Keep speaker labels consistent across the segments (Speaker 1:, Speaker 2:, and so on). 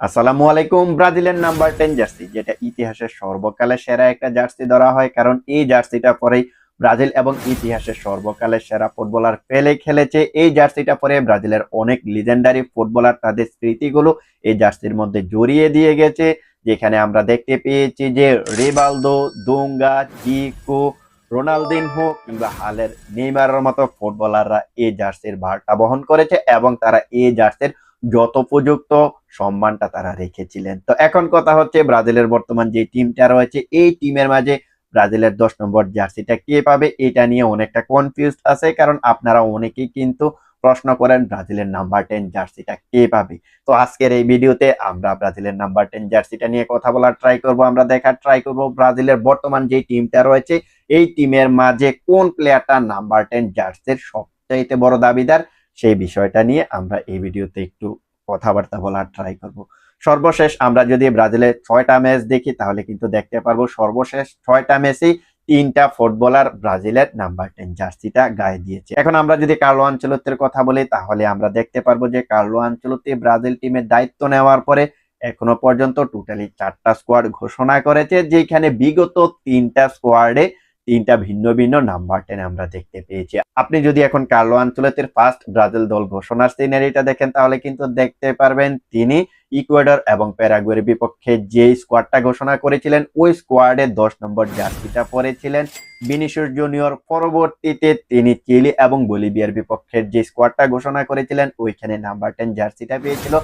Speaker 1: আসসালামু আলাইকুম, ব্রাজিলের নাম্বার টেন জার্সি, যেটা ইতিহাসের সর্বকালের সেরা একটা জার্সি ধরা হয়, কারণ এই জার্সিটা পরেই ব্রাজিল এবং ইতিহাসের সর্বকালের সেরা ফুটবলার পেলে খেলেছে। এই জার্সিটা পরে ব্রাজিলের অনেক লিজেন্ডারি ফুটবলার তাদের স্মৃতিগুলো এই জার্সির মধ্যে জড়িয়ে দিয়ে গেছে, যেখানে আমরা দেখতে পেয়েছি যে রেবালদো, দুঙ্গা, চিকো, রোনালদিনহো কিংবা হালের নেইমারের মতো ফুটবলাররা এই জার্সির ভারটা বহন করেছে এবং তারা এই জার্সির যথোপযুক্ত সম্মানটা তারা রেখেছিলেন। তো এখন কথা হচ্ছে ব্রাজিলের বর্তমান যে টিমটা রয়েছে, এই টিমের মাঝে ব্রাজিলের দশ নম্বর জার্সিটা কে পাবে এটা নিয়ে অনেকটা কনফিউজ আছে, কারণ আপনারা অনেকেই কিন্তু প্রশ্ন করেন ব্রাজিলের নাম্বার টেন জার্সিটা কে পাবে। তো আজকের এই ভিডিওতে আমরা ব্রাজিলের নাম্বার টেন জার্সিটা নিয়ে কথা বলার ট্রাই করব, আমরা দেখার ট্রাই করব ব্রাজিলের বর্তমান যে টিমটা রয়েছে, এই টিমের মাঝে কোন প্লেয়ারটা নাম্বার টেন জার্সির সবচাইতে বড় দাবিদার, সেই বিষয়টা নিয়ে আমরা এই ভিডিওতে একটু কথাবার্তা বলার ট্রাই করব। সর্বশেষ আমরা যদি ব্রাজিলের ছয়টা ম্যাচ দেখি, তাহলে কিন্তু দেখতে পারব সর্বশেষ ছয়টা ম্যাচেই তিনটা ফুটবলার ব্রাজিলের নাম্বার টেন জার্সিটা গায়ে দিয়েছে। এখন আমরা যদি কার্লো আঞ্চলতের কথা বলি, তাহলে আমরা দেখতে পারব যে কার্লো আঞ্চলতি ব্রাজিল টিমের দায়িত্ব নেওয়ার পরে এখনও পর্যন্ত টোটালি চারটা স্কোয়াড ঘোষণা করেছে, যেখানে বিগত তিনটা স্কোয়াডে তিনটা ভিন্ন ভিন্ন নাম্বার টেন আমরা দেখতে পেয়েছি। আপনি যদি এখন কার্লো আঞ্চলের ফার্স্ট ব্রাজিল দল ঘোষণার সিনারিটা দেখেন, তাহলে কিন্তু দেখতে পারবেন তিনি ইকুয়েডর এবং প্যারাগুয়ের বিপক্ষে যে স্কোয়াডটা ঘোষণা করেছিলেন, ওই স্কোয়াডে দশ নম্বর জার্সিটা পরেছিলেন। বিনিশুর জুনিয়র পরবর্তীতে তিনি চিলি এবং বলিভিয়ার বিপক্ষে যে স্কোয়াডটা ঘোষণা করেছিলেন, ওইখানে নাম্বার টেন জার্সিটা পেয়েছিল।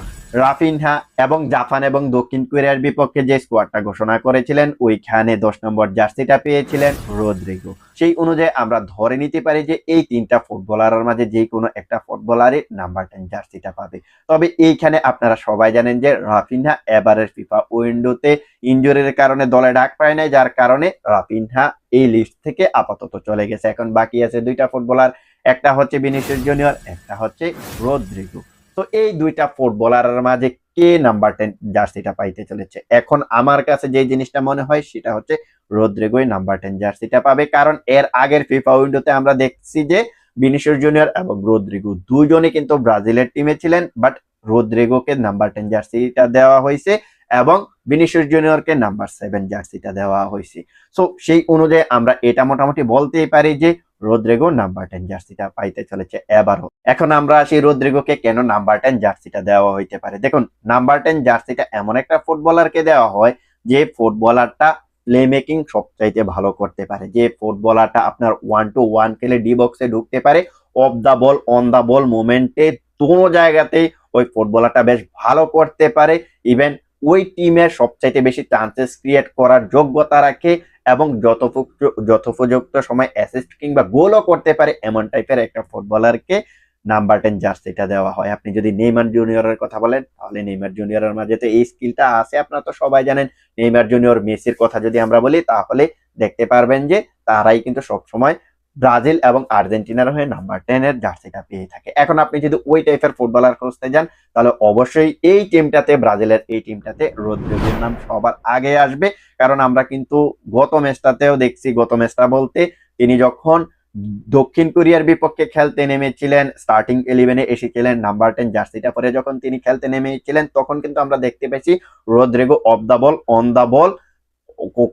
Speaker 1: রাফিনহা এবং জাপান এবং দক্ষিণ কোরিয়ার বিপক্ষে যে স্কোয়াডটা ঘোষণা করেছিলেন, ওইখানে দশ নম্বর জার্সিটা পেয়েছিলেন রোদ্রিগো। সেই অনুযায়ী আমরা ধরে নিতে পারি যে এই তিনটা ফুটবলারের মাঝে যে কোনো একটা ফুটবলারই নাম্বার টেন জার্সিটা পাবে। তবে এইখানে আপনারা সবাই জানেন যে রাফিনহা এবারের ফিফা উইন্ডোতে ইঞ্জুরির কারণে দলে ডাক পায় নাই, যার কারণে রাফিনহা এই লিস্ট থেকে আপাতত চলে গেছে। এখন বাকি আছে দুইটা ফুটবলার একটা হচ্ছে বিনিসিয়াস জুনিয়র একটা হচ্ছে রোদ্রিগো তো এই দুইটা ফুটবলারের মাঝে কে নাম্বার টেন জার্সিটা পাইতে চলেছে? এখন আমার কাছে যে জিনিসটা মনে হয়, সেটা হচ্ছে রোদ্রিগোই নাম্বার টেন জার্সিটা পাবে। কারণ এর আগের ফিফা উইন্ডোতে আমরা দেখছি যে বিনিসিয়াস জুনিয়র এবং রোদ্রিগো দুজনে কিন্তু ব্রাজিলের টিমে ছিলেন বাট রোদ্রিগোকে নাম্বার টেন জার্সিটা দেওয়া হয়েছে। এবং বিনিসিয়াস জুনিয়রকে নাম্বার সেভেন জার্সিটা দেওয়া হয়েছে। সো সেই অনুযায়ী আমরা এটা মোটামুটি বলতেই পারি যে, রোদ্রিগো নাম্বার টেন জার্সিটা পাইতে চলেছে এবারও। এখন আমরা আসি রোদ্রিগোকে কেন নাম্বার টেন জার্সিটা দেওয়া হইতে পারে? দেখুন নাম্বার টেন জার্সিটা এমন একটা ফুটবলারকে দেওয়া হয়, যে ফুটবলারটা প্লে মেকিং সবচাইতে ভালো করতে পারে। যে ফুটবলারটা আপনার ওয়ান টু ওয়ান খেলে ডি বক্সে ঢুকতে পারে of the ball on the বল মুভমেন্টে কোনো জায়গাতেই ওই ফুটবলারটা বেশ ভালো করতে পারে। ইভেন ওই টিমের সবচাইতে বেশি চান্সেস ক্রিয়েট করার যোগ্যতা রাখে এবং যথোপযুক্ত সময় অ্যাসিস্ট কিংবা গোলও করতে পারে এমন টাইপের একটা ফুটবলারকে নাম্বার টেন জার্সিটা দেওয়া হয়। আপনি যদি নেইমার জুনিয়রের কথা বলেন, তাহলে নেইমার জুনিয়রের মাঝে তো এই স্কিলটা আছে, আপনারা তো সবাই জানেন। নেইমার জুনিয়র মেসির কথা যদি আমরা বলি, তাহলে দেখতে পারবেন যে তারাই কিন্তু সবসময় ব্রাজিল এবং আর্জেন্টিনার হয়ে নাম্বার টেন এর জার্সিটা পেয়ে থাকে। এখন আপনি যদি ওই টাইপের ফুটবলার খুঁজতে যান, তাহলে অবশ্যই এই টিমটাতে ব্রাজিলের এই টিমটাতে রোদ্রিগোর নাম সবার আগে আসবে। কারণ আমরা কিন্তু গত ম্যাচটাতেও দেখছি, গত ম্যাচটা বলতে তিনি যখন দক্ষিণ কোরিয়ার বিপক্ষে খেলতে নেমেছিলেন স্টার্টিং ইলেভেনে এসেছিলেন নাম্বার টেন জার্সিটা পরে যখন তিনি খেলতে নেমেছিলেন, তখন কিন্তু আমরা দেখতে পেয়েছি Rodrigo off the ball on the ball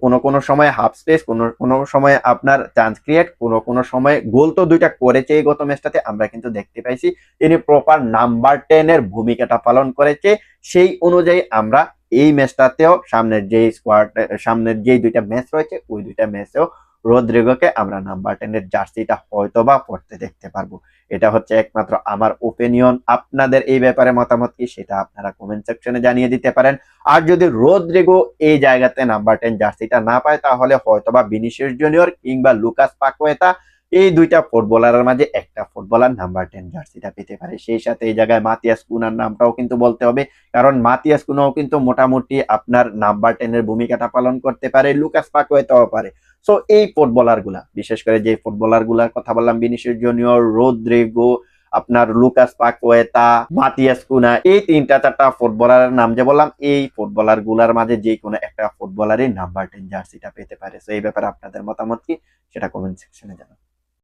Speaker 1: কোনো কোনো সময় হাফ স্পেস কোনো কোনো সময় আপনার চান্স ক্রিয়েট কোনো কোনো সময় গোল তো দুইটা করেছে এই গত ম্যাচটাতে আমরা কিন্তু দেখতে পাইছি। তিনি প্রপার নাম্বার টেনের ভূমিকাটা পালন করেছে। সেই অনুযায়ী আমরা এই ম্যাচটাতেও সামনের যে স্কোয়াড সামনের যে দুইটা ম্যাচ রয়েছে, ওই দুইটা ম্যাচেও রোদ্রিগোকে আমরা নাম্বার টেন এর জার্সিটা হয়তো বা পড়তে দেখতে পারব। এটা হচ্ছে একমাত্র আমার ওপিনিয়ন আপনাদের এই ব্যাপারে মতামত কি সেটা আপনারা কমেন্ট সেকশনে জানিয়ে দিতে পারেন। আর যদি রোদ্রিগো এই জায়গাতে নাম্বার টেন জার্সিটা না পায়, তাহলে হয়তোবা বিনিশিয়াস জুনিয়র কিংবা লুকাস পাকোয়েতা এই দুইটা ফুটবলারের মাঝে একটা ফুটবলার নাম্বার টেন জার্সিটা পেতে পারে। সেই সাথে এই জায়গায় মাতিয়াস কুনার নামটাও কিন্তু বলতে হবে। কারণ মাতিয়াস কুনাও কিন্তু মোটামুটি আপনার নাম্বার টেনের ভূমিকাটা পালন করতে পারে, লুকাস পাকোয়েতাও পারে। সো এই ফুটবলারগুলা, বিশেষ করে যে ফুটবলারগুলার কথা বললাম বিনিশের জুনিয়র রোদ্রিগো আপনার লুকাস পাকোয়েতা মাতিয়াস কুনা এই তিনটা চারটা ফুটবলারের নাম যে বললাম, এই ফুটবলারগুলার মাঝে যে কোনো একটা ফুটবলারই নাম্বার টেন জার্সিটা পেতে পারে। সো এই ব্যাপারে আপনাদের মতামত কি? সেটা কমেন্ট সেকশনে জানান।